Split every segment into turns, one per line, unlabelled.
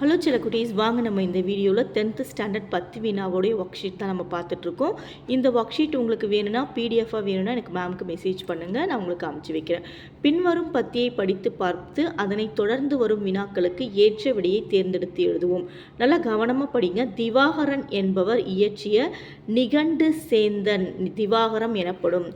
Hello சில குட்டீஸ். வாங்க நம்ம இந்த வீடியோவில் டென்த்து ஸ்டாண்டர்ட் பத்து வினாவோடைய ஒர்க் ஷீட் தான் நம்ம பார்த்துட்ருக்கோம். இந்த ஒர்க் ஷீட் உங்களுக்கு வேணும்னா பிடிஎஃபாக வேணும்னா எனக்கு மேம்க்கு மெசேஜ் பண்ணுங்கள் நான் உங்களுக்கு அமுச்சு வைக்கிறேன். பின்வரும் பத்தியை படித்து பார்த்து அதனை தொடர்ந்து வரும் வினாக்களுக்கு ஏற்ற விடையை தேர்ந்தெடுத்து எழுதுவோம். நல்லா கவனமாக படிங்க. திவாகரன் என்பவர் இயற்றிய நிகண்டு சேந்தன் திவாகரம் எனப்படும்.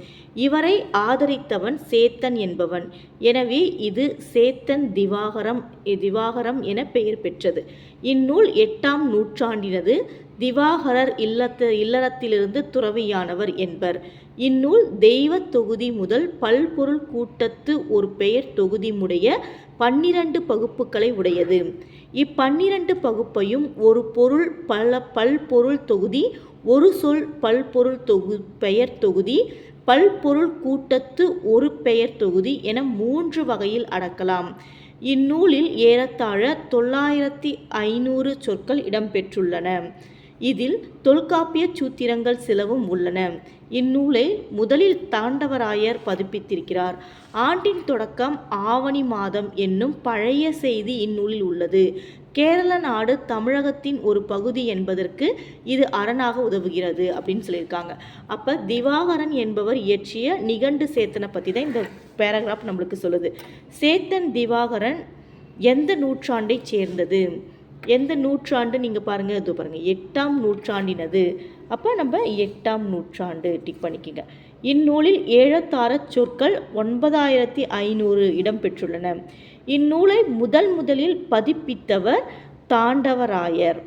இவரை ஆதரித்தவன் சேத்தன் என்பவன். எனவே இது சேத்தன் திவாகரம் திவாகரம் என பெயர் பெற்றது. இந்நூல் எட்டாம் நூற்றாண்டினது திவாகரர் இல்லத்து இல்லறத்திலிருந்து துறவியானவர் என்பர். இந்நூல் தெய்வ தொகுதி முதல் பல்பொருள் கூட்டத்து ஒரு பெயர் தொகுதி உடைய பன்னிரண்டு பகுப்புகளை உடையது. இப்பன்னிரண்டு பகுப்பையும் ஒரு பொருள் பல பல்பொருள் தொகுதி ஒரு சொல் பல்பொருள் தொகு பெயர் தொகுதி பல்பொருள் கூட்டத்து ஒரு பெயர் தொகுதி என மூன்று வகையில் அடக்கலாம். இந்நூலில் ஏறத்தாழ தொள்ளாயிரத்தி ஐநூறு சொற்கள் இடம்பெற்றுள்ளன. இதில் தொல்காப்பிய சூத்திரங்கள் சிலவும் உள்ளன. இந்நூலை முதலில் தாண்டவராயர் பதிப்பித்திருக்கிறார். ஆண்டின் தொடக்கம் ஆவணி மாதம் என்னும் பழைய செய்தி இந்நூலில் உள்ளது. கேரள நாடு தமிழகத்தின் ஒரு பகுதி என்பதற்கு இது அரணாக உதவுகிறது அப்படின்னு சொல்லியிருக்காங்க. அப்போ திவாகரன் என்பவர் இயற்றிய நிகண்டு சேத்தனை பற்றி தான் இந்த பேராகிராஃப் நம்மளுக்கு சொல்லுது. சேத்தன் திவாகரன் எந்த நூற்றாண்டை சேர்ந்தது? எந்த நூற்றாண்டு நீங்கள் பாருங்கள் இது பாருங்கள் எட்டாம் நூற்றாண்டினது. அப்போ நம்ம எட்டாம் நூற்றாண்டு டிக் பண்ணிக்கோங்க. இந்நூலில் ஏழத்தார சொற்கள் ஒன்பதாயிரத்தி ஐநூறு இடம்பெற்றுள்ளன இந்நூலை முதல் முதலில் பதிப்பித்தவர் தாண்டவராயர்.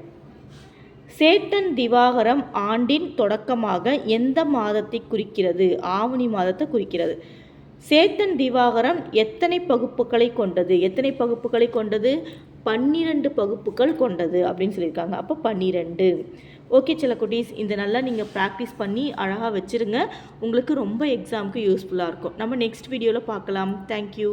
சேட்டன் திவாகரம் ஆண்டின் தொடக்கமாக எந்த மாதத்தை குறிக்கிறது? ஆவணி மாதத்தை குறிக்கிறது. சேத்தன் திவாகரம் எத்தனை பகுப்புகளை கொண்டது? எத்தனை பகுப்புகளை கொண்டது? பன்னிரண்டு பகுப்புகள் கொண்டது அப்படின்னு சொல்லியிருக்காங்க. அப்போ பன்னிரெண்டு. ஓகே சில குட்டீஸ் இந்த நல்லா நீங்கள் ப்ராக்டிஸ் பண்ணி அழகாக வச்சுருங்க. உங்களுக்கு ரொம்ப எக்ஸாமுக்கு யூஸ்ஃபுல்லாக இருக்கும். நம்ம நெக்ஸ்ட் வீடியோவில் பார்க்கலாம். தேங்க்யூ